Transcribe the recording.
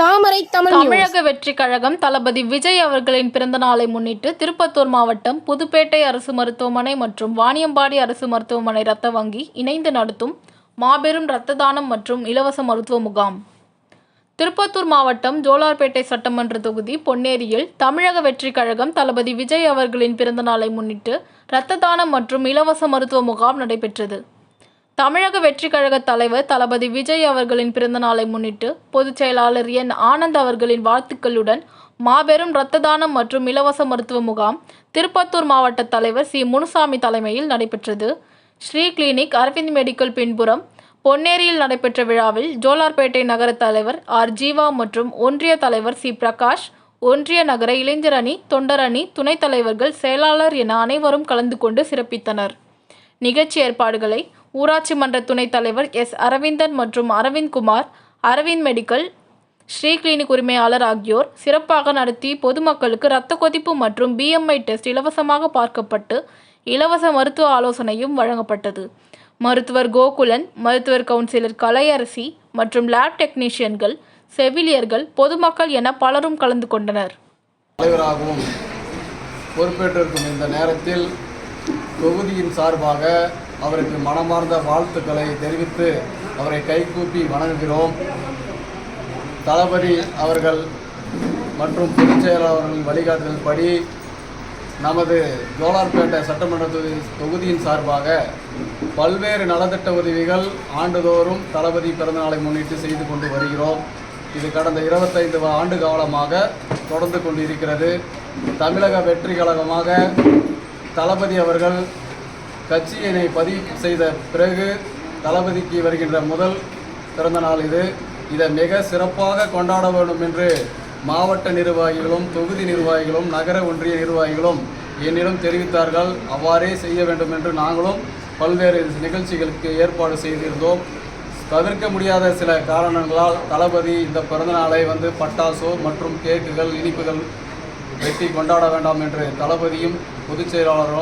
தாமரை தமிழ் தமிழக வெற்றி கழகம் தளபதி விஜய் அவர்களின் பிறந்த நாளை முன்னிட்டு திருப்பத்தூர் மாவட்டம் புதுப்பேட்டை அரசு மருத்துவமனை மற்றும் வாணியம்பாடி அரசு மருத்துவமனை இரத்த வங்கி இணைந்து நடத்தும் மாபெரும் இரத்த தானம் மற்றும் இலவச மருத்துவ முகாம். திருப்பத்தூர் மாவட்டம் ஜோலார்பேட்டை சட்டமன்ற தொகுதி பொன்னேரியில் தமிழக வெற்றி கழகம் தளபதி விஜய் அவர்களின் பிறந்த நாளை முன்னிட்டு இரத்த தானம் மற்றும் இலவச மருத்துவ முகாம் நடைபெற்றது. தமிழக வெற்றி கழக தலைவர் தளபதி விஜய் அவர்களின் பிறந்தநாளை முன்னிட்டு பொதுச் செயலாளர் என். ஆனந்த் அவர்களின் வாழ்த்துக்களுடன் மாபெரும் இரத்த தானம் மற்றும் இலவச மருத்துவ முகாம் திருப்பத்தூர் மாவட்ட தலைவர் சி. முனுசாமி தலைமையில் நடைபெற்றது. ஸ்ரீ கிளினிக் அரவிந்த் மெடிக்கல் பின்புறம் பொன்னேரியில் நடைபெற்ற விழாவில் ஜோலார்பேட்டை நகர தலைவர் ஆர். ஜீவா மற்றும் ஒன்றிய தலைவர் சி. பிரகாஷ் ஒன்றிய நகர இளைஞர் அணி தொண்டர் அணி துணைத் தலைவர்கள் செயலாளர் என அனைவரும் கலந்து கொண்டு சிறப்பித்தனர். நிகழ்ச்சி ஏற்பாடுகளை ஊராட்சி மன்ற துணைத் தலைவர் எஸ். அரவிந்தன் மற்றும் அரவிந்த் குமார் அரவிந்த் மெடிக்கல் ஸ்ரீ கிளினிக் உரிமையாளர் ஆகியோர் சிறப்பாக நடத்தி பொதுமக்களுக்கு இரத்த கொதிப்பு மற்றும் பிஎம்ஐ டெஸ்ட் இலவசமாக பார்க்கப்பட்டு இலவச மருத்துவ ஆலோசனையும் வழங்கப்பட்டது. மருத்துவர் கோகுலன் மருத்துவர் கவுன்சிலர் கலையரசி மற்றும் லேப் டெக்னீஷியன்கள் செவிலியர்கள் பொதுமக்கள் என பலரும் கலந்து கொண்டனர். தலைவராகவும் பொறுப்பேற்றிருக்கும் இந்த நேரத்தில் தொகுதியின் சார்பாக அவருக்கு மனமார்ந்த வாழ்த்துக்களை தெரிவித்து அவரை கைகூப்பி வணங்குகிறோம். தளபதி அவர்கள் மற்றும் பொதுச் செயலாளர்களின் வழிகாட்டுதல்படி நமது ஜோலார்பேட்டை சட்டமன்ற தொகுதி தொகுதியின் சார்பாக பல்வேறு நலத்திட்ட உதவிகள் ஆண்டுதோறும் தளபதி பிறந்தநாளை முன்னிட்டு செய்து கொண்டு வருகிறோம். இது கடந்த இருபத்தைந்து ஆண்டு காலமாக தொடர்ந்து கொண்டு இருக்கிறது தமிழக வெற்றி கழகமாக தளபதி அவர்கள் கட்சியினை பதிவு செய்த பிறகு தளபதிக்கு வருகின்ற முதல் பிறந்த நாள் இது. இதை மிக சிறப்பாக கொண்டாட வேண்டும் என்று மாவட்ட நிர்வாகிகளும் தொகுதி நிர்வாகிகளும் நகர ஒன்றிய நிர்வாகிகளும் என்னிடம் தெரிவித்தார்கள். அவ்வாறே செய்ய வேண்டும் என்று நாங்களும் பல்வேறு நிகழ்ச்சிகளுக்கு ஏற்பாடு செய்திருந்தோம். தவிர்க்க முடியாத சில காரணங்களால் தளபதி இந்த பிறந்தநாளை வந்து பட்டாசு மற்றும் கேக்குகள் இனிப்புகள் வெட்டி கொண்டாட வேண்டாம் என்று தளபதியும் பொதுச் செயலாளரும்